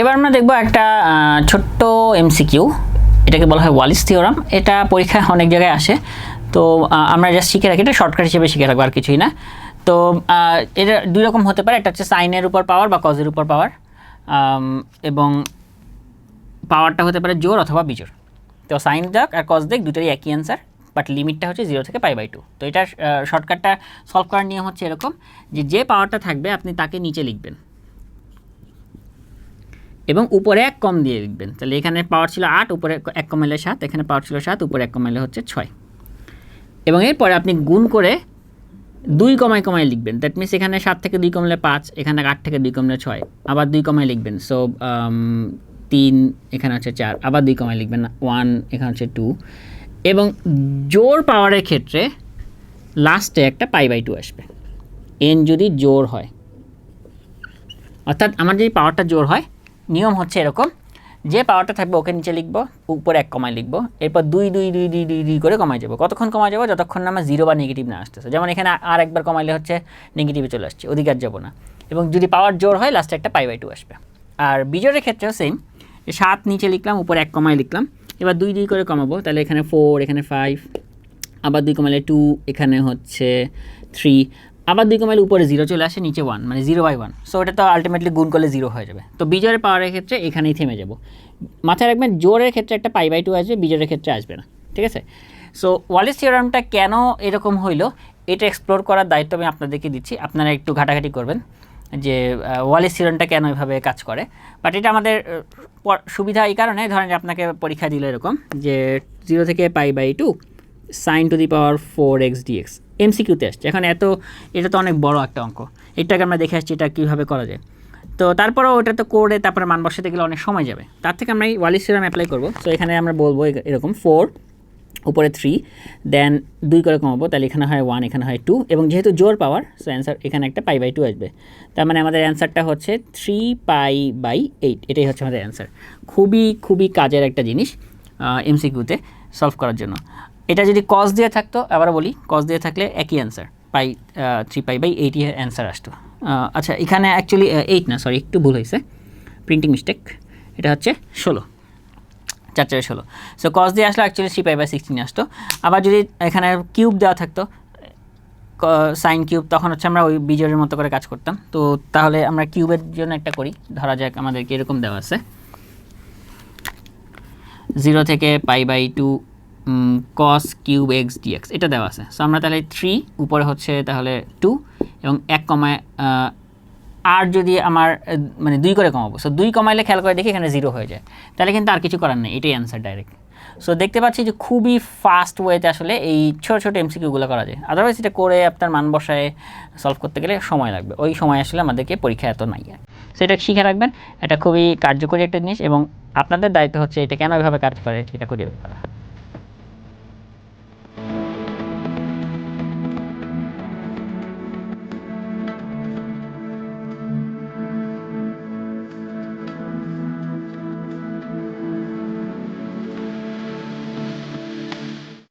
এবার আমরা দেখব একটা ছোট্ট এমসিকিউ এটাকে বলা হয় ওয়ালিস থিওরাম। এটা পরীক্ষায় অনেক জায়গায় আসে। তো আমরা জাস্ট শিখে রাখি, এটা শর্টকাট হিসেবে শিখে রাখব, আর কিছুই না। তো এটা দুই রকম হতে পারে, একটা হচ্ছে সাইনের উপর পাওয়ার বা কজের উপর পাওয়ার এবং পাওয়ারটা হতে পারে জোর অথবা বিজোর তো সাইন দেখ আর কজ দেখ, দুটোরই একই অ্যান্সার বাট লিমিটটা হচ্ছে জিরো থেকে পাই বাই টু তো এটা শর্টকাটটা সলভ করার নিয়ম হচ্ছে এরকম যে যে পাওয়ারটা থাকবে, আপনি তাকে নিচে লিখবেন। এবং উপরে এক কম দিয়ে লিখবেন। তাহলে এখানে পাওয়ার ছিল আট, উপরে এক কম এলে সাত, এখানে পাওয়ার ছিল সাত, উপরে এক কম এলে হচ্ছে ছয়। এবং এরপরে আপনি গুণ করে দুই কমায় কমায় লিখবেন। দ্যাট মিনস এখানে সাত থেকে দুই কমলে পাঁচ, এখানে আট থেকে দুই কমলে ছয়, আবার দুই কমায় লিখবেন। সো তিন, এখানে হচ্ছে চার, আবার দুই কমায় লিখবেন। ওয়ান এখানে হচ্ছে টু এবং জোর পাওয়ারের ক্ষেত্রে লাস্টে একটা পাই বাই টু আসবে। এন যদি জোর হয়, অর্থাৎ আমার যদি পাওয়ারটা জোর হয় নিয়ম হচ্ছে এরকম, যে পাওয়ারটা থাকবে ওকে নিচে লিখব, উপরে এক কমায় লিখব, এরপর দুই দুই দুই দুই দুই দুই করে কমায় যাব। কতক্ষণ কমায় যাব? যতক্ষণ না আমার জিরো বা নেগেটিভ না আসতেছে। যেমন এখানে আর একবার কমাইলে হচ্ছে নেগেটিভে চলে আসছে আর যাব না। এবং যদি পাওয়ার জোর হয় লাস্টে একটা পাই বাই টু আসবে। আর বিজয়ের ক্ষেত্রেও সেম সাত নিচে লিখলাম, উপরে এক কমায় লিখলাম, এবার দুই দুই করে কমাবো, তাহলে এখানে ফোর এখানে ফাইভ আবার দুই কমালে টু এখানে হচ্ছে থ্রি আবার দুই কমাইলে উপরে জিরো চলে আসে, নিচে ওয়ান মানে জিরো বাই ওয়ান সো এটা তো আলটিমেটলি গুণ করলে জিরো হয়ে যাবে। তো বিজয়ের পাওয়ারের ক্ষেত্রে এখানেই থেমে যাব। মাথায় রাখবেন, জোরের ক্ষেত্রে একটা পাই বাই টু আসবে, বিজয়ের ক্ষেত্রে আসবে না। ঠিক আছে? সো ওয়ালিস থিওরামটা কেন এরকম হইল, এটা এক্সপ্লোর করার দায়িত্ব আমি আপনাদেরকে দিচ্ছি। আপনারা একটু ঘাটাঘাটি করবেন যে ওয়ালিস থিওরামটা কেন এভাবে কাজ করে। বাট এটা আমাদের সুবিধা এই কারণে, ধরেন আপনাকে পরীক্ষা দিল এরকম যে জিরো থেকে pi by two sine to the power four x dx এমসিকিউতে আসছে এখন এত, এটা তো অনেক বড় একটা অঙ্ক। এটাকে আমরা দেখে আসছি এটা কীভাবে করা যায়। তো তারপরেও ওটা তো করে তারপরে মান বসাতে গেলে অনেক সময় যাবে। তার থেকে আমরা এই ওয়ালিস সিরাম অ্যাপ্লাই করব। তো এখানে আমরা বলব এরকম ফোর উপরে থ্রি দেন দুই করে কমাবো, তাহলে এখানে হয় ওয়ান এখানে হয় টু এবং যেহেতু জোর পাওয়ার সো অ্যান্সার এখানে একটা পাই বাই টু আসবে। তার মানে আমাদের অ্যান্সারটা হচ্ছে থ্রি পাই বাই এইট এটাই হচ্ছে আমাদের অ্যান্সার খুবই খুবই কাজের একটা জিনিস এমসিকিউতে সলভ করার জন্য। এটা যদি কজ দিয়ে থাকতো আবার বলি কজ দিয়ে থাকলে একই answer pi three pi by এইটই answer আসতো। আচ্ছা এখানে অ্যাকচুয়ালি এইট না সরি একটু ভুল হয়েছে। প্রিন্টিং মিস্টেক এটা হচ্ছে ষোলো। চার চারে ষোলো। সো কস দিয়ে আসলে actually three pi by sixteen আসতো। আবার যদি এখানে কিউব দেওয়া থাকতো সাইন কিউব তখন হচ্ছে আমরা ওই বিজয়ের মতো করে কাজ করতাম। তো, তাহলে আমরা কিউবের জন্য একটা করি। ধরা যাক আমাদেরকে এরকম দেওয়া আছে। জিরো থেকে pi by two cos cube x dx এটা দেওয়া আছে। সো আমরা তাহলে থ্রি উপরে হচ্ছে তাহলে টু এবং এক কমায় আর যদি আমার মানে দুই করে কমাবো। সো দুই কমাইলে খেয়াল করে দেখি এখানে জিরো হয়ে যায়। তাহলে কিন্তু আর কিছু করার নেই, এটাই অ্যান্সার ডাইরেক্ট সো দেখতে পাচ্ছি যে খুবই ফাস্ট ওয়েতে আসলে এই ছোটো ছোটো এমসিকিউগুলো করা যায়। আদারওয়াইজ এটা করে আপনার মান বসায় সলভ করতে গেলে সময় লাগবে। ওই সময় আসলে আমাদেরকে পরীক্ষা এত নাই সেটা শিখে রাখবেন। এটা খুবই কার্যকরী একটা জিনিস এবং আপনাদের দায়িত্ব হচ্ছে এটা কেন এভাবে কাজ করে এটা করিয়ে করা।